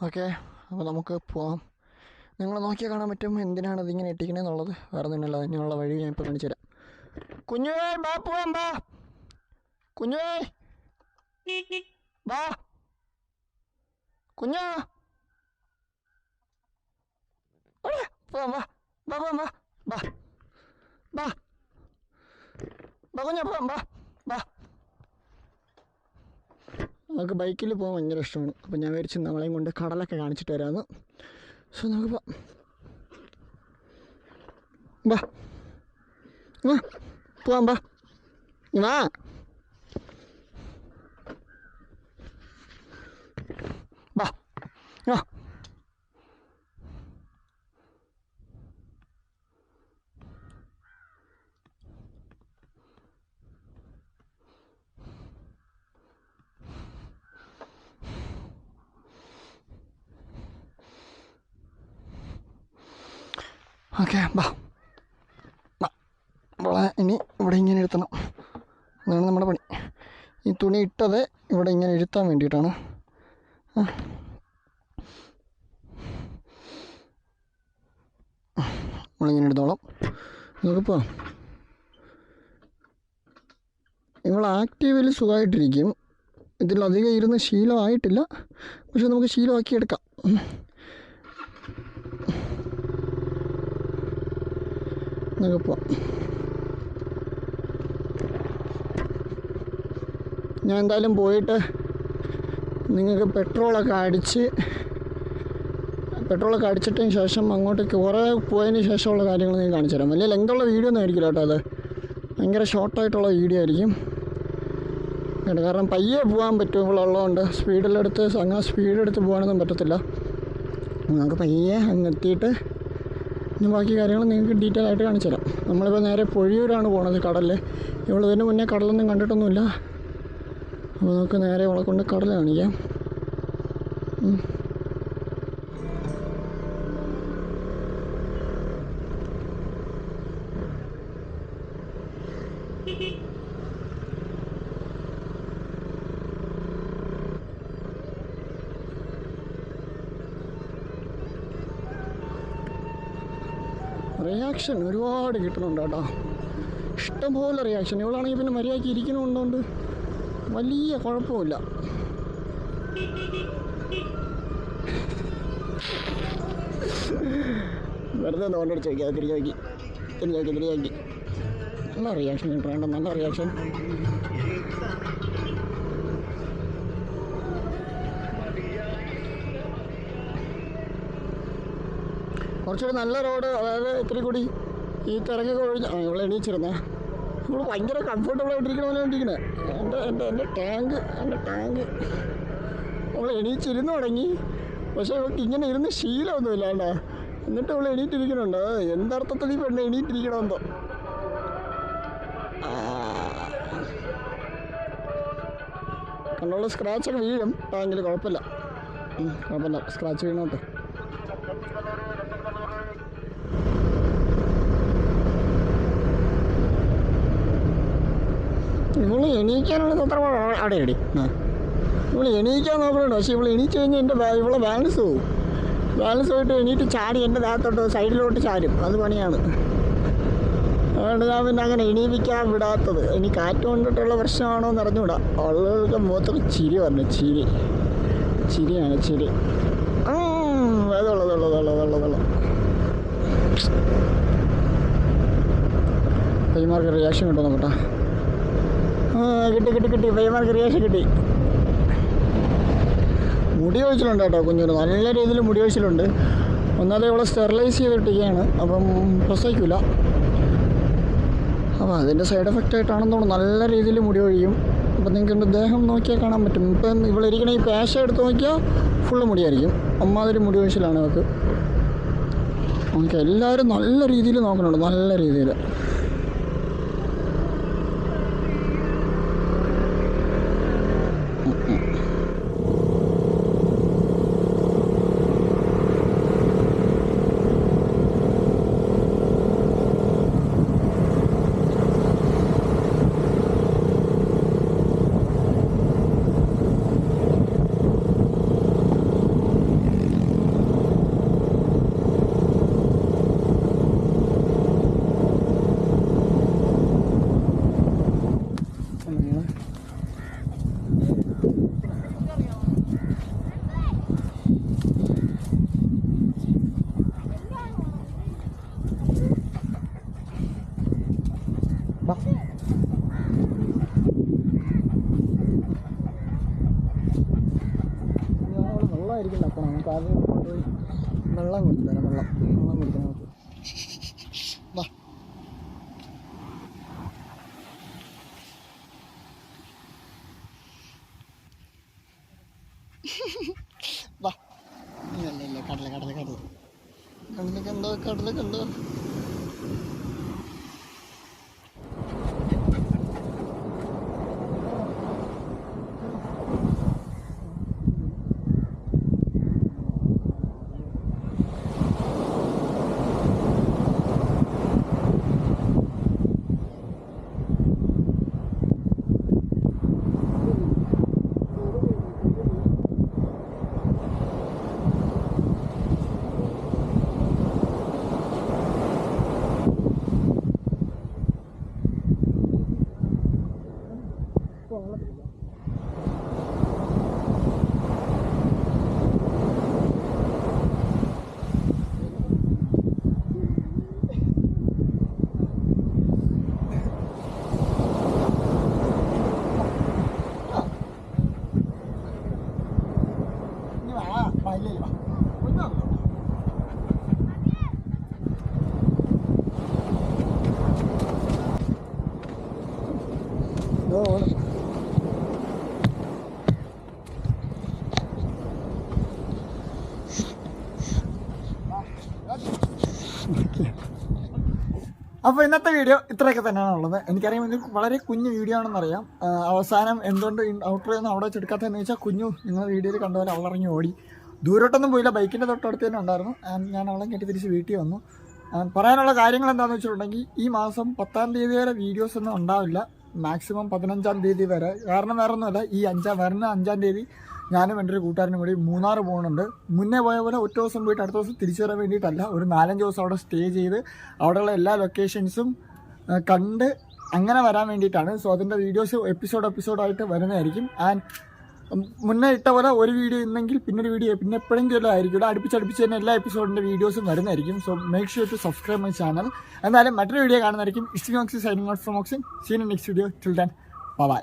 Okay അപ്പോൾ നമുക്ക് പോവാം. നിങ്ങൾ നോക്കിയാൽ കാണാൻ പറ്റും എന്തിനാണ് ഇതിങ്ങനെ ഇട്ടിക്കണേന്നുള്ളത് വേറെ തന്നെയല്ല അതിനുള്ള വഴി ഞാൻ ഇപ്പോൾ കാണിച്ചു തരാം. കുഞ്ഞുവേ ബാ പോവാം ബാ. കുഞ്ഞുവേ ബാ. കുഞ്ഞാ. പോവാം ബാ. ബാ പോവാം ബാ. ബാ. ബാ. ബാ കുഞ്ഞാ പോവാം ബാ ബാ നമുക്ക് ബൈക്കിൽ പോകാൻ ഭയങ്കര ഇഷ്ടമാണ്. അപ്പോൾ ഞാൻ വിചാരിച്ചു നമ്മളെയും കൊണ്ട് കടലൊക്കെ കാണിച്ചിട്ട് വരാമെന്ന്. സോ നമുക്ക് ബാ വാ. പോവാം നീ വാ ബാ വാ ഓക്കെ ബാ. ഇവിടെ ഇനി ഇവിടെ ഇങ്ങനെ ഇരുത്തണം. അതാണ് നമ്മുടെ പണി. ഈ തുണി ഇട്ടത് ഇവിടെ ഇങ്ങനെ ഇരുത്താൻ വേണ്ടിയിട്ടാണ്. നമ്മളിങ്ങനെ എടുത്തോളാം നമുക്കിപ്പോൾ ഇവൾ ആക്റ്റീവിൽ സുഖമായിട്ടിരിക്കും. ഇതിലധികം ഇരുന്ന് ശീലമായിട്ടില്ല. പക്ഷെ നമുക്ക് ശീലമാക്കിയെടുക്കാം നമുക്ക് പോവാം ഞാൻ എന്തായാലും പോയിട്ട് നിങ്ങൾക്ക് പെട്രോളൊക്കെ അടിച്ച് പെട്രോളൊക്കെ അടിച്ചിട്ടതിന് ശേഷം അങ്ങോട്ട് കുറേ പോയതിന് ശേഷമുള്ള കാര്യങ്ങൾ ഞാൻ കാണിച്ചു തരാം. വലിയ ലെങ്തുള്ള വീഡിയോ ഒന്നും ആയിരിക്കില്ല കേട്ടോ അത്. ഭയങ്കര ഷോർട്ടായിട്ടുള്ള വീഡിയോ ആയിരിക്കും. കേട്ടോ കാരണം പയ്യെ പോകാൻ പറ്റും ഇവിടെ ഉള്ളതുകൊണ്ട്. സ്പീഡിലെടുത്ത് അങ്ങനെ സ്പീഡെടുത്ത് പോകാനൊന്നും പറ്റത്തില്ല. നമുക്ക് പയ്യെ അങ്ങ് ഇനി ബാക്കി കാര്യങ്ങൾ നിങ്ങൾക്ക് ഡീറ്റെയിൽ ആയിട്ട് കാണിച്ചു തരാം. നമ്മളിപ്പോൾ നേരെ പൊഴിയൂരാണ് പോണത് കടലിൽ ഇവിടെ ഇതിന് മുന്നേ കടലൊന്നും കണ്ടിട്ടൊന്നുമില്ല. അപ്പോൾ നമുക്ക് നേരെ ഇവളെ കൊണ്ട് കടൽ കാണിക്കാം. റിയാക്ഷൻ ഒരുപാട് കിട്ടുന്നുണ്ട് കേട്ടോ. ഇഷ്ടംപോലെ റിയാക്ഷൻ ഇവളാണെങ്കിൽ പിന്നെ മര്യാദയ്ക്ക് ഇരിക്കണമുണ്ടോണ്ട് വലിയ കുഴപ്പമില്ല. വെറുതെ തോണ്ടടിച്ച് നോക്കി തിരിച്ചു നോക്കി. തിരിച്ചു നോക്കി തിരിച്ചു നോക്കി. നല്ല റിയാക്ഷൻ കിട്ടുന്നുണ്ട് നല്ല റിയാക്ഷൻ കുറച്ചുകൂടി നല്ല റോഡ് അതായത് ഇത്തിരി കൂടി ഈ തിരക്കൊക്കെ കഴിഞ്ഞ ആ ഇവിടെ എണീച്ചിരുന്നേ. നമ്മൾ ഭയങ്കര കംഫർട്ടബിൾ ആയിട്ടിരിക്കണ പോലെ വേണ്ടിയിരിക്കണേ എന്റെ എന്റെ എന്റെ ടാങ്ക് എന്റെ ടാങ്ക് നമ്മൾ എണീച്ചിരുന്ന് തുടങ്ങി. പക്ഷേ ഇവർക്ക് ഇങ്ങനെ ഇരുന്ന് ശീലമൊന്നുമില്ല ഇല്ലാണ്ടാ. എന്നിട്ട് അവൾ എണീറ്റിരിക്കണുണ്ട് എന്തർത്ഥത്തിൽ ഈ പെണ്ണ് എണീറ്റിരിക്കണമെന്തോ കണ്ണുള്ള സ്ക്രാച്ചൊക്കെ വീഴും. ടാങ്കിൽ കുഴപ്പമില്ല. കുഴപ്പമില്ല. സ്ക്രാച്ച് വീണോട്ടെ. ഇവൾ എണീക്കാനുള്ള തന്ത്രം അവിടെ ആ. ഇവൾ എണീക്കാൻ നോക്കണുണ്ട്. പക്ഷെ ഇവൾ എണീച്ച് കഴിഞ്ഞാൽ എന്റെ ഇവളെ ബാലൻസ് പോവും. ബാലൻസ് പോയിട്ട് എണീറ്റ് ചാടി എന്റെ ദേഹത്തോട്ട് സൈഡിലോട്ട് ചാരും. അത് പണിയാണ്. അതുകൊണ്ട് ഞാൻ പിന്നെ അങ്ങനെ എണീപ്പിക്കാൻ വിടാത്തത്. ഇനി കാറ്റ് കൊണ്ടിട്ടുള്ള പ്രശ്നമാണോ എന്ന് അറിഞ്ഞുകൂടാ. ആളുകൾക്ക് മുഖത്തൊക്കെ ചിരി പറഞ്ഞു ചിരി. ചിരിയാണ് ചിരി. ഉള്ളത് റിയാക്ഷൻ കിട്ടും നോക്കട്ടെ. കിട്ടി കിട്ടി കിട്ടി. പയ്യന്മാർക്ക് റിയാക്ഷൻ കിട്ടി. മുടി ഒഴിച്ചിലുണ്ട് കേട്ടോ കുഞ്ഞിന് നല്ല രീതിയിൽ മുടി ഒഴിച്ചിലുണ്ട് ഒന്നാമത് ഇവിടെ സ്റ്റെറിലൈസ് ചെയ്തിട്ടിരിക്കുകയാണ്. അപ്പം പ്രസവിക്കില്ല അപ്പോൾ അതിന്റെ സൈഡ് എഫക്റ്റ് ആയിട്ടാണെന്ന് തോന്നുന്നു. നല്ല രീതിയിൽ മുടി ഒഴിയും അപ്പം നിങ്ങൾക്ക് ദേഹം നോക്കിയാൽ കാണാൻ പറ്റും. ഇപ്പം ഇവളിരിക്കണ ഈ പേശ എടുത്ത് നോക്കിയാൽ ഫുള്ള് മുടിയായിരിക്കും. അമ്മാതിരി മുടി ഒഴിച്ചിലാണ് അവൾക്ക് നമുക്ക് എല്ലാവരും നല്ല രീതിയിൽ നോക്കുന്നുണ്ട്. നല്ല രീതിയിൽ. കൊണ്ടുപോയി വെള്ളം കൊടുത്തരാം വെള്ളം. വെള്ളം നമുക്ക് വാ. കടല കടല കടല. കടലൊക്കെ എന്തോ കടലൊക്കെ എന്തോ ഇനി വാ വാ ഇല്ല ഇല്ല വാ ഒന്ന് വന്നോ. ഓണം അപ്പോൾ ഇന്നത്തെ വീഡിയോ ഇത്രയൊക്കെ തന്നെയാണ് ഉള്ളത്. എനിക്കറിയാം ഇത് വളരെ കുഞ്ഞു വീഡിയോ ആണെന്നറിയാം. അവസാനം എന്തുകൊണ്ട് ഔട്ടർ ഒന്നും അവിടെ വെച്ചെടുക്കാത്തതെന്ന് വെച്ചാൽ കുഞ്ഞു നിങ്ങൾ വീഡിയോയിൽ കണ്ട പോലെ അവളിറങ്ങി ഓടി. ദൂരോട്ടൊന്നും പോയില്ല. ബൈക്കിന്റെ തൊട്ടടുത്ത് തന്നെ ഉണ്ടായിരുന്നു. ഞാൻ അവളെ കെട്ടി തിരിച്ച് വീട്ടിൽ വന്നു. പറയാനുള്ള കാര്യങ്ങൾ എന്താണെന്ന് വെച്ചിട്ടുണ്ടെങ്കിൽ ഈ മാസം പത്താം തീയതി വരെ വീഡിയോസ് ഒന്നും ഉണ്ടാവില്ല. മാക്സിമം പതിനഞ്ചാം തീയതി വരെ. കാരണം വേറെ ഒന്നുമല്ല ഈ അഞ്ചാം വരുന്ന അഞ്ചാം തീയതി ഞാനും എന്റെ ഒരു കൂട്ടുകാരനും കൂടി മൂന്നാർ പോകുന്നുണ്ട്. മുന്നേ പോയ പോലെ ഒറ്റ ദിവസം പോയിട്ട് അടുത്ത ദിവസം തിരിച്ചു വരാൻ വേണ്ടിയിട്ടല്ല ഒരു നാലഞ്ച് ദിവസം അവിടെ സ്റ്റേ ചെയ്ത് അവിടെയുള്ള എല്ലാ ലൊക്കേഷൻസും കണ്ട് അങ്ങനെ വരാൻ വേണ്ടിയിട്ടാണ്. സോ അതിന്റെ വീഡിയോസ് എപ്പിസോഡ് എപ്പിസോഡായിട്ട് വരുന്നതായിരിക്കും. ആൻഡ് മുന്നേ ഇട്ട പോലെ ഒരു വീഡിയോ ഇന്നെങ്കിൽ ഒരു വീഡിയോ പിന്നെ എപ്പോഴെങ്കിലും ആയിരിക്കും. അടുപ്പിച്ചടുപ്പിച്ച് തന്നെ എല്ലാ എപ്പിസോഡിന്റെ വീഡിയോസും വരുന്നതായിരിക്കും. So make sure to subscribe my channel എന്നാലും മറ്റൊരു video കാണുന്നതായിരിക്കും. Existing oxy signing out from oxen scene next video till bye